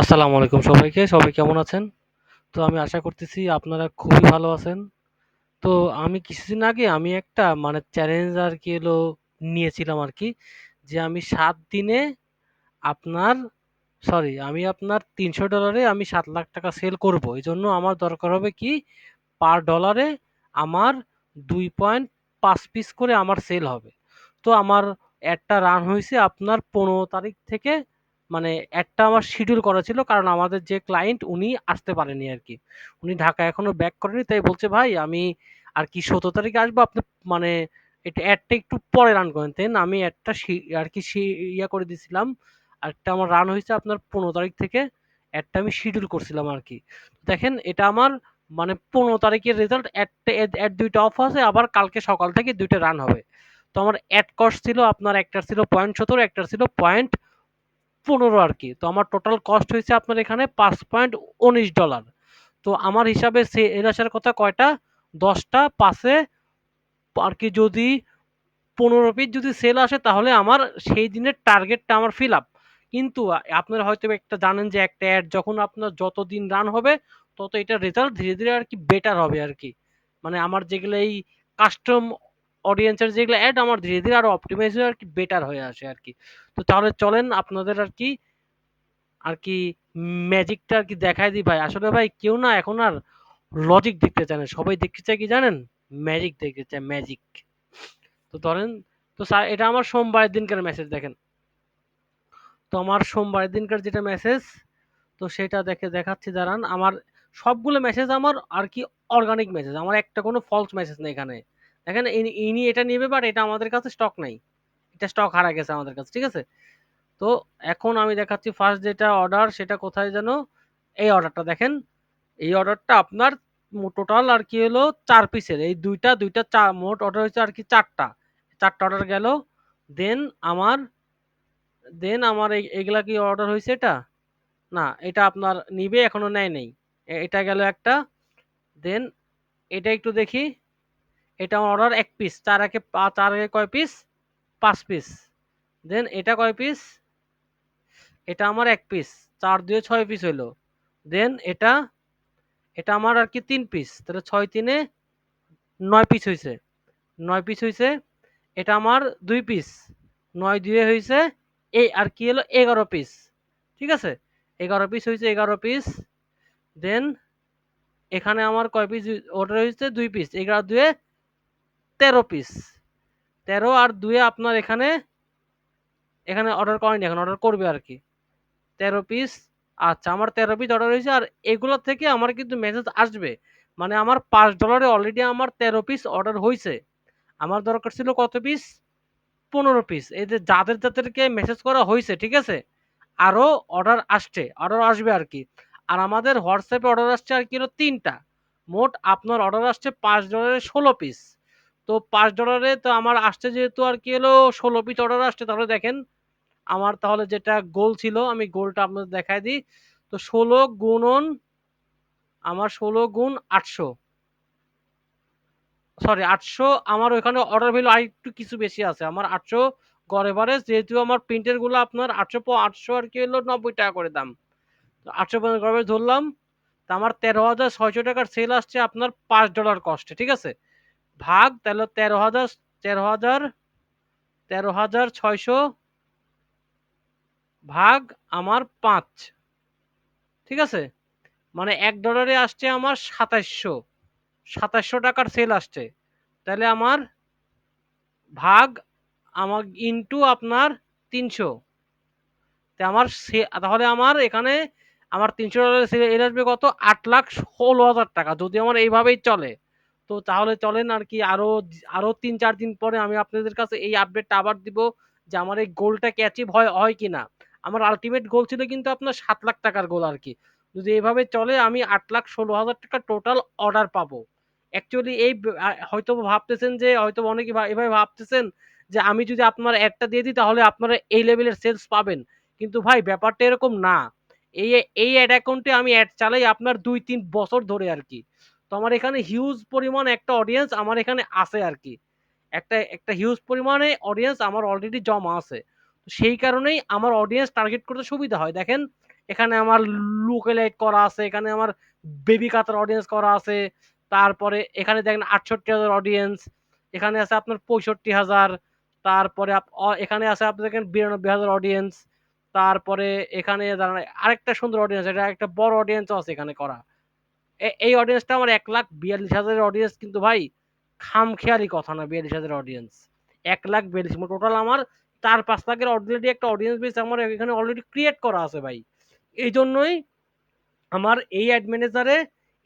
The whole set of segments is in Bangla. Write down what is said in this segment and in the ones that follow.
আসসালামু আলাইকুম সবাইকে। সবাই কেমন আছেন? তো আমি আশা করতেছি আপনারা খুবই ভালো আছেন। তো আমি কিছুদিন আগে আমি একটা মানে চ্যালেঞ্জ আর কি এলো নিয়েছিলাম আর কি, যে আমি সাত দিনে আপনার সরি আমি আপনার তিনশো ডলারে আমি সাত লাখ টাকা সেল করব। এই জন্য আমার দরকার হবে কি পার ডলারে আমার ২.৫ পিস করে আমার সেল হবে। তো আমার একটা রান হয়েছে আপনার ১৫ তারিখ থেকে মানে একটা আমার শিডিউল করা ছিল। কারণ আমাদের যে ক্লায়েন্ট উনি আসতে পারেনি আর কি উনি ঢাকা এখনও ব্যাক করেনি। তাই বলছে, "ভাই আমি আর কি সতেরো তারিখে আসব। আপনি মানে এটা অ্যাডটা একটু পরে রান করেন।" দেন আমি অ্যাডটা সি আরকি সি ইয়া করে দিছিলাম। একটা আমার রান হয়েছে আপনার ১৫ তারিখ থেকে। অ্যাডটা আমি শিডিউল করছিলাম আরকি। দেখেন এটা আমার মানে ১৫ তারিখের রেজাল্ট অ্যাডটা অ্যাড অ্যাড ২ টা অফ আছে। আবার কালকে সকাল থেকে দুইটা রান হবে। তো আমার অ্যাড কস্ট ছিল আপনার একটার ছিল $০.১৭ একটার ছিল $০.১৫ আরকি। তো আমার টোটাল কস্ট হয়েছে আপনার এখানে $৫.১৯ তো আমার হিসাবে সে সেল আসার কথা কয়টা? ১০ টা ৫ এ আরকি যদি ১৫ পিস যদি সেল আসে তাহলে আমার সেই দিনের টার্গেটটা আমার ফিল আপ। কিন্তু আপনারা হয়তো একটা জানেন যে একটা অ্যাড যখন আপনার যত দিন রান হবে তত এটা রেজাল্ট ধীরে, ধীরে আর কি বেটার হবে আর কি মানে আমার যেগুলো এই কাস্টম অডিয়েন্স যেগুলো অ্যাড আমার ধীরে, ধীরে আরও অপটিমাইজ হয়ে আর কি বেটার হয়ে আসে আর কি তো তাহলে চলেন আপনাদের আর কি আর কি ম্যাজিকটা আর কি দেখায় দিই ভাই। আসলে ভাই কেউ না এখন আর লজিক দেখতে চায় না। সবাই দেখতে চায় কি জানেন? ম্যাজিক দেখতে চায় ম্যাজিক। তো ধরেন তো স্যার এটা আমার সোমবারের দিনকার মেসেজ দেখেন। তো আমার সোমবারের দিনকার যেটা মেসেজ তো সেটা দেখে দেখাচ্ছি দাঁড়ান। আমার সবগুলো মেসেজ আমার আর কি অর্গানিক মেসেজ। আমার একটা কোনো ফলস মেসেজ নেই এখানে। দেখেন ইনি এটা নেবে বাট এটা আমাদের কাছে স্টক নাই। এটা স্টক হারা গেছে আমাদের কাছে। ঠিক আছে? তো এখন আমি দেখাচ্ছি ফার্স্ট যেটা অর্ডার সেটা কোথায় যেন? এই অর্ডারটা দেখেন। এই অর্ডারটা আপনার টোটাল আরকি হলো চার পিসের। এই ২ টা ২ চা মোট অর্ডার হইছে আরকি ৪ টা। ৪ টা অর্ডার গেল। দেন আমার দেন আমার এগুলা কি অর্ডার হয়েছে এটা? না, এটা আপনার নিবে এখনও নেয় নেই এটা গেল একটা। দেন এটা একটু দেখি। এটা আমার অর্ডার এক পিস। ৪ একে পা ৪ একে কয় পিস? পাঁচ পিস। দেন এটা কয় পিস? এটা আমার এক পিস। চার দুয়ে ছয় পিস হইল। দেন এটা, এটা আমার আর কি তিন পিস। তাহলে ছয় তিনে নয় পিস হয়েছে নয় পিস হয়েছে এটা আমার দুই পিস। ৯ ২ এ হইছে এই আর কি হলো ১১ পিস। ঠিক আছে? ১১ পিস হয়েছে এগারো পিস। দেন এখানে আমার কয় পিস অর্ডার হয়েছে দুই পিস। ১১ ২ ১৩ পিস। ১৩ আর দুয়ে আপনার এখানে এখানে অর্ডার করেনি এখন অর্ডার করবে আর কি তেরো পিস আচ্ছা আমার ১৩ পিস অর্ডার হয়েছে আর এগুলো থেকে আমার কিন্তু মেসেজ আসবে। মানে আমার $৫ এ অলরেডি আমার ১৩ পিস অর্ডার হয়েছে আমার দরকার ছিল কত পিস? ১৫ পিস। এই যে যাদের, যাদেরকে মেসেজ করা হয়েছে ঠিক আছে? আরও অর্ডার আসছে, অর্ডার আসবে আর কি আর আমাদের হোয়াটসঅ্যাপে অর্ডার আসছে আরকি হলো তিনটা মোট আপনার অর্ডার আসছে $৫ এ ১৬ পিস। তো $৫ এ তো আমার আসছে যেহেতু আর কি হলো ১৬ পিস অর্ডার আসছে, তাহলে দেখেন আমার তাহলে যেটা গোল ছিল, আমি গোলটা আপনাদের দেখায় দিই। তো ১৬ গুণন, আমার ১৬ গুণ ৮০০ সরি ৮০০ আমার ওখানে অর্ডার ভ্যালু আর একটু কিছু বেশি আছে। আমার ৮০০ গড় এভারেজ যেহেতু আমার প্রিন্টেরগুলো আপনার ৮০০ প ৮০০ আর কি হলো ৳৯০ করে দাম। তো ৮০০ গড় এভারেজ ধরলাম। তো আমার তেরো হাজার ছয়শো টাকার সেল আসছে আপনার $৫ কস্টে। ঠিক আছে? ভাগ তাহলে ১৩,০০০ ১৩,০০০ ১৩,৬০০ ভাগ আমার ৫ ঠিক আছে? মানে $১ এ আসছে আমার ২৭০০ ৳২৭০০ র সেল আসছে। তাহলে আমার ভাগ আমার ইনটু আপনার ৩০০ তে আমার সে তাহলে আমার এখানে আমার $৩০০ সেল আসবে কত? ৳৮,১৬,০০০ যদি আমার এইভাবেই চলে। তো তাহলে চলেন আর কি আরও আরও ৩-৪ দিন পরে আমি আপনাদের কাছে এই আপডেটটা আবার দিব যে আমার এই গোলটা কি অ্যাচিভ হয় হয় কিনা। আমার আল্টিমেট গোল ছিল কিন্তু আপনার সাত লাখ টাকার গোল আর কি যদি এভাবে চলে আমি ৳৮,১৬,০০০ টোটাল অর্ডার পাবো। অ্যাকচুয়ালি এই হয়তো ভাবতেছেন যে হয়তোবা অনেকে এভাবে ভাবতেছেন যে আমি যদি আপনার অ্যাডটা দিয়ে দিই তাহলে আপনারা এই লেভেলের সেলস পাবেন। কিন্তু ভাই ব্যাপারটা এরকম না। এই এই অ্যাড অ্যাকাউন্টে আমি অ্যাড চালাই আপনার ২-৩ বছর ধরে আরকি। তো আমার এখানে হিউজ পরিমাণ একটা অডিয়েন্স আমার এখানে আছে আর কি একটা একটা হিউজ পরিমাণে অডিয়েন্স আমার অলরেডি জমা আছে। সেই কারণেই আমার অডিয়েন্স টার্গেট করতে সুবিধা হয়। দেখেন, এখানে আমার লুকেলাইট করা আছে, এখানে আমার বেবি কাতার অডিয়েন্স করা আছে, তারপরে এখানে দেখেন আটষট্টি হাজার অডিয়েন্স এখানে আছে আপনার পঁয়ষট্টি হাজার, তারপরে এখানে আছে আপনি দেখেন বিরানব্বই হাজার অডিয়েন্স তারপরে এখানে আরেকটা সুন্দর অডিয়েন্স এটা একটা বড় অডিয়েন্সও আছে এখানে করা এই অডিয়েন্সটা আমার এক লাখ বিয়াল্লিশ হাজারের অডিয়েন্স কিন্তু ভাই, খামখেয়ালি কথা না বিয়াল্লিশ হাজার অডিয়েন্স এক লাখ বিয়াল্লিশ টোটাল আমার চার, পাঁচ লাখের অলরেডি একটা অডিয়েন্স বেস আমার এখানে অলরেডি ক্রিয়েট করা আছে ভাই। এই জন্যই আমার এই অ্যাড ম্যানেজারে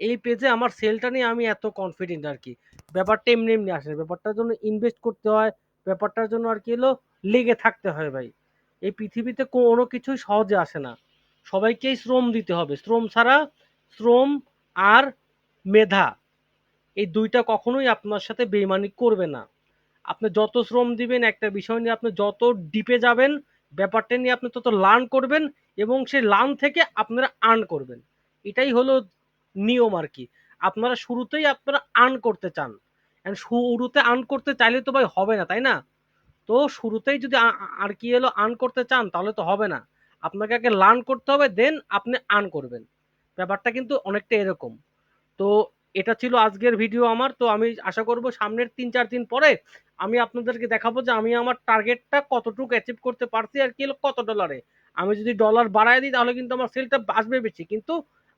এই পেজে আমার সেলটা নিয়ে আমি এত কনফিডেন্ট আর কি। ব্যাপারটা এমনি এমনি আসে। ব্যাপারটার জন্য ইনভেস্ট করতে হয়, ব্যাপারটার জন্য আর কি হলো লেগে থাকতে হয় ভাই। এই পৃথিবীতে কোনো কিছুই সহজে আসে না। সবাইকেই শ্রম দিতে হবে। শ্রম ছাড়া, শ্রম আর মেধা, এই দুইটা কখনোই আপনার সাথে বেইমানি করবে না। আপনি যত শ্রম দিবেন, একটা বিষয় নিয়ে আপনি যত ডিপে যাবেন, ব্যাপারটা নিয়ে আপনি তত লার্ন করবেন এবং সেই লার্ন থেকে আপনারা আর্ন করবেন। এটাই হলো নিয়ম আর কি। আপনারা শুরুতেই আপনারা আর্ন করতে চান। And শুরুতে আর্ন করতে চাইলে তো ভাই হবে না, তাই না? তো শুরুতেই যদি আর কি হলো আর্ন করতে চান, তাহলে তো হবে না। আপনাকে আগে লার্ন করতে হবে দেন আপনি আর্ন করবেন। ব্যাপারটা কিন্তু অনেকটা এরকম। তো এটা ছিল আজকের ভিডিও আমার। তো আমি আশা করব সামনের তিন, চার দিন পরে আমি আপনাদেরকে দেখাবো যে আমি আমার টার্গেটটা কতটুকু অ্যাচিভ করতে পারছি আর কি কত ডলারে আমি যদি ডলার বাড়ায় দিই তাহলে কিন্তু আমার সেলটা আসবে বেশি। কিন্তু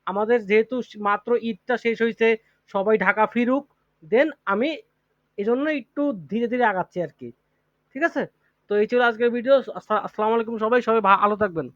আমাদের যেহেতু মাত্র ঈদটা শেষ হয়েছে সবাই ঢাকা ফিরুক দেন আমি এজন্য একটু ধীরে ধীরে আগাচ্ছি আর কি। ঠিক আছে? তো এই ছিল আজকের ভিডিও আসসালামু আলাইকুম সবাই। সবাই ভালো থাকবেন।